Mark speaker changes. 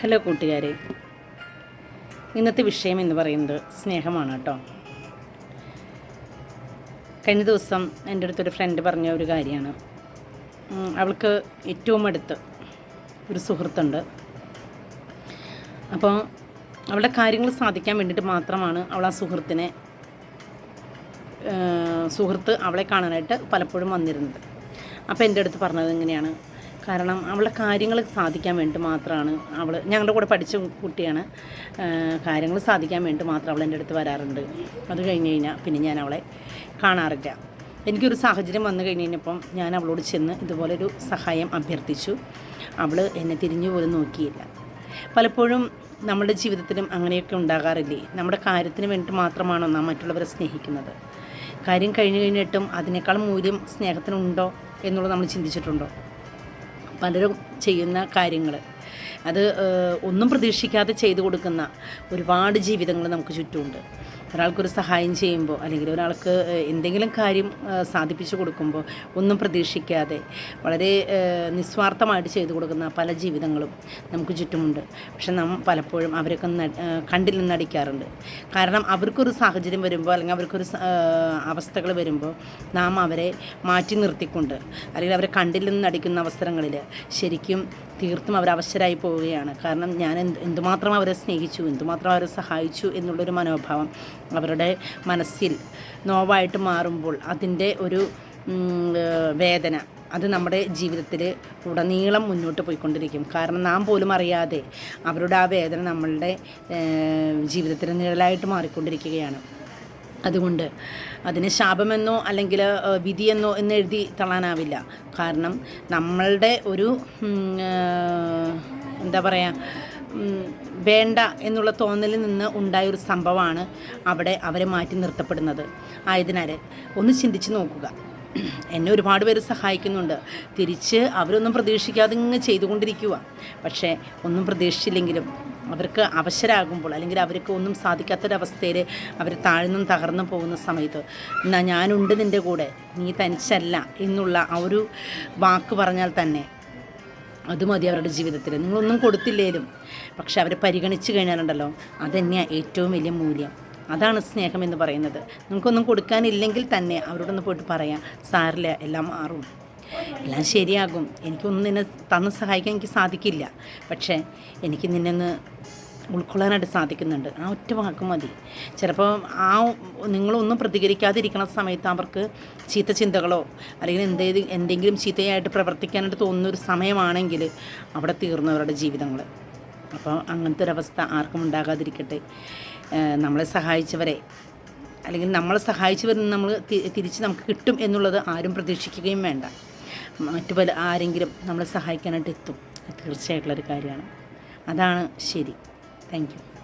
Speaker 1: Hello കൂട്ടുകാരെ. ഇന്നത്തെ വിഷയം എന്ന് പറയുന്നത് സ്നേഹമാണ് കേട്ടോ. കഴിഞ്ഞ ദിവസം എന്റെ അടുത്തൊരു ഫ്രണ്ട് പറഞ്ഞ ഒരു കാര്യമാണ്. അവൾക്ക് ഏറ്റവും അടുത്ത് ഒരു സുഹൃത്തുണ്ട്. അപ്പോൾ അവളുടെ കാര്യങ്ങൾ സാധിക്കാൻ വേണ്ടിയിട്ട് മാത്രമാണ് അവൾ ആ സുഹൃത്തിനെ സുഹൃത്ത് അവളെ കാണാനായിട്ട് പലപ്പോഴും വന്നിരുന്നത്. അപ്പോൾ എന്റെ അടുത്ത് പറഞ്ഞത് ഇങ്ങനെയാണ്. കാരണം അവളുടെ കാര്യങ്ങൾ സാധിക്കാൻ വേണ്ടി മാത്രമാണ് അവൾ ഞങ്ങളുടെ കൂടെ പഠിച്ച കുട്ടിയാണ്. കാര്യങ്ങൾ സാധിക്കാൻ വേണ്ടി മാത്രം അവൾ എന്റെ അടുത്ത് വരാറുണ്ട്. അത് കഴിഞ്ഞ് കഴിഞ്ഞാൽ പിന്നെ ഞാൻ അവളെ കാണാറില്ല. എനിക്കൊരു സാഹചര്യം വന്നു കഴിഞ്ഞപ്പം ഞാൻ അവളോട് ചെന്ന് ഇതുപോലൊരു സഹായം അഭ്യർത്ഥിച്ചു. അവൾ എന്നെ തിരിഞ്ഞു പോലും നോക്കിയില്ല. പലപ്പോഴും നമ്മുടെ ജീവിതത്തിലും അങ്ങനെയൊക്കെ ഉണ്ടാകാറില്ലേ? നമ്മുടെ കാര്യത്തിന് വേണ്ടി മാത്രമാണോ നാം മറ്റുള്ളവരെ സ്നേഹിക്കുന്നത്? കാര്യം കഴിഞ്ഞു കഴിഞ്ഞിട്ടും അതിനേക്കാൾ മൂല്യം സ്നേഹത്തിനുണ്ടോ എന്നുള്ളത് നമ്മൾ ചിന്തിച്ചിട്ടുണ്ടോ? പലരും ചെയ്യുന്ന കാര്യങ്ങൾ. അത് ഒന്നും പ്രതീക്ഷിക്കാതെ ചെയ്തു കൊടുക്കുന്ന ഒരുപാട് ജീവിതങ്ങൾ നമുക്ക് ചുറ്റുമുണ്ട്. ഒരാൾക്കൊരു സഹായം ചെയ്യുമ്പോൾ അല്ലെങ്കിൽ ഒരാൾക്ക് എന്തെങ്കിലും കാര്യം സാധിപ്പിച്ചു കൊടുക്കുമ്പോൾ ഒന്നും പ്രതീക്ഷിക്കാതെ വളരെ നിസ്വാർത്ഥമായിട്ട് ചെയ്തു കൊടുക്കുന്ന പല ജീവിതങ്ങളും നമുക്ക് ചുറ്റുമുണ്ട്. പക്ഷെ നാം പലപ്പോഴും അവരൊക്കെ കണ്ടിൽ നിന്നടിക്കാറുണ്ട് കാരണം അവർക്കൊരു സാഹചര്യം വരുമ്പോൾ അല്ലെങ്കിൽ അവർക്കൊരു അവസ്ഥകൾ വരുമ്പോൾ നാം അവരെ മാറ്റി നിർത്തിക്കൊണ്ട് അല്ലെങ്കിൽ അവരെ കണ്ടില്ലെന്ന് നടിക്കുന്ന അവസരങ്ങളിൽ ശരിക്കും തീർത്തും അവർ അവശരായി പോവുകയാണ്. കാരണം ഞാൻ എന്ത് എന്തുമാത്രം അവരെ സ്നേഹിച്ചു എന്തുമാത്രം അവരെ സഹായിച്ചു എന്നുള്ളൊരു മനോഭാവം അവരുടെ മനസ്സിൽ നോവായിട്ട് മാറുമ്പോൾ അതിന്റെ ഒരു വേദന അത് നമ്മുടെ ജീവിതത്തിൽ ഉടനീളം മുന്നോട്ട് പോയിക്കൊണ്ടിരിക്കും. കാരണം നാം പോലും അറിയാതെ അവരുടെ ആ വേദന നമ്മളുടെ ജീവിതത്തിൽ നിഴലായിട്ട് മാറിക്കൊണ്ടിരിക്കുകയാണ്. അതുകൊണ്ട് അതിന് ശാപമെന്നോ അല്ലെങ്കിൽ വിധിയെന്നോ എന്ന് എഴുതി തള്ളാനാവില്ല. കാരണം നമ്മളുടെ ഒരു എന്താ പറയുക വേണ്ട എന്നുള്ള തോന്നലിൽ നിന്ന് ഉണ്ടായ ഒരു സംഭവമാണ് അവിടെ അവരെ മാറ്റി നിർത്തപ്പെടുന്നത്. ആയതിനാൽ ഒന്ന് ചിന്തിച്ച് നോക്കുക. എന്നെ ഒരുപാട് പേര് സഹായിക്കുന്നുണ്ട്. തിരിച്ച് അവരൊന്നും പ്രതീക്ഷിക്കാതെ ഇങ്ങ് ചെയ്തുകൊണ്ടിരിക്കുക പക്ഷേ ഒന്നും പ്രതീക്ഷിച്ചില്ലെങ്കിലും അവർക്ക് അവശരാകുമ്പോൾ അല്ലെങ്കിൽ അവർക്ക് ഒന്നും സാധിക്കാത്തൊരവസ്ഥയിൽ അവർ താഴ്ന്നും തകർന്നു പോകുന്ന സമയത്ത് എന്നാ ഞാനുണ്ട് നിന്റെ കൂടെ നീ തനിച്ചല്ല എന്നുള്ള ആ ഒരു വാക്ക് പറഞ്ഞാൽ തന്നെ അത് മതി അവരുടെ ജീവിതത്തിൽ. നിങ്ങളൊന്നും കൊടുത്തില്ലേലും. പക്ഷെ അവരെ പരിഗണിച്ച് കഴിഞ്ഞാലുണ്ടല്ലോ അതന്നെയാണ് ഏറ്റവും വലിയ മൂല്യം. അതാണ് സ്നേഹം എന്ന് പറയുന്നത്. നിങ്ങൾക്കൊന്നും കൊടുക്കാനില്ലെങ്കിൽ തന്നെ അവരോടൊന്ന് പോയിട്ട് പറയാം സാറില്ല എല്ലാം മാറും. എല്ലാം ശരിയാകും. എനിക്കൊന്നും നിന്നെ തന്ന് സഹായിക്കാൻ എനിക്ക് സാധിക്കില്ല. പക്ഷേ എനിക്ക് നിന്നെ ഉൾക്കൊള്ളാനായിട്ട് സാധിക്കുന്നുണ്ട്. ആ ഒറ്റ വാക്ക് മതി. ചിലപ്പോൾ ആ നിങ്ങളൊന്നും പ്രതികരിക്കാതിരിക്കുന്ന സമയത്ത് അവർക്ക് ചീത്ത ചിന്തകളോ അല്ലെങ്കിൽ എന്തേത് എന്തെങ്കിലും ചീത്തയായിട്ട് പ്രവർത്തിക്കാനായിട്ട് തോന്നുന്ന ഒരു സമയമാണെങ്കിൽ അവിടെ തീർന്നു അവരുടെ ജീവിതങ്ങൾ അപ്പോൾ അങ്ങനത്തെ ഒരവസ്ഥ ആർക്കും ഉണ്ടാകാതിരിക്കട്ടെ. നമ്മളെ സഹായിച്ചവരെ. അല്ലെങ്കിൽ നമ്മളെ സഹായിച്ചവരിൽ നിന്ന് നമ്മൾ തിരിച്ച് നമുക്ക് കിട്ടും എന്നുള്ളത് ആരും പ്രതീക്ഷിക്കുകയും വേണ്ട. മറ്റു പല ആരെങ്കിലും നമ്മളെ സഹായിക്കാനായിട്ട് എത്തും. തീർച്ചയായിട്ടുള്ളൊരു കാര്യമാണ്. അതാണ് ശരി. Thank you.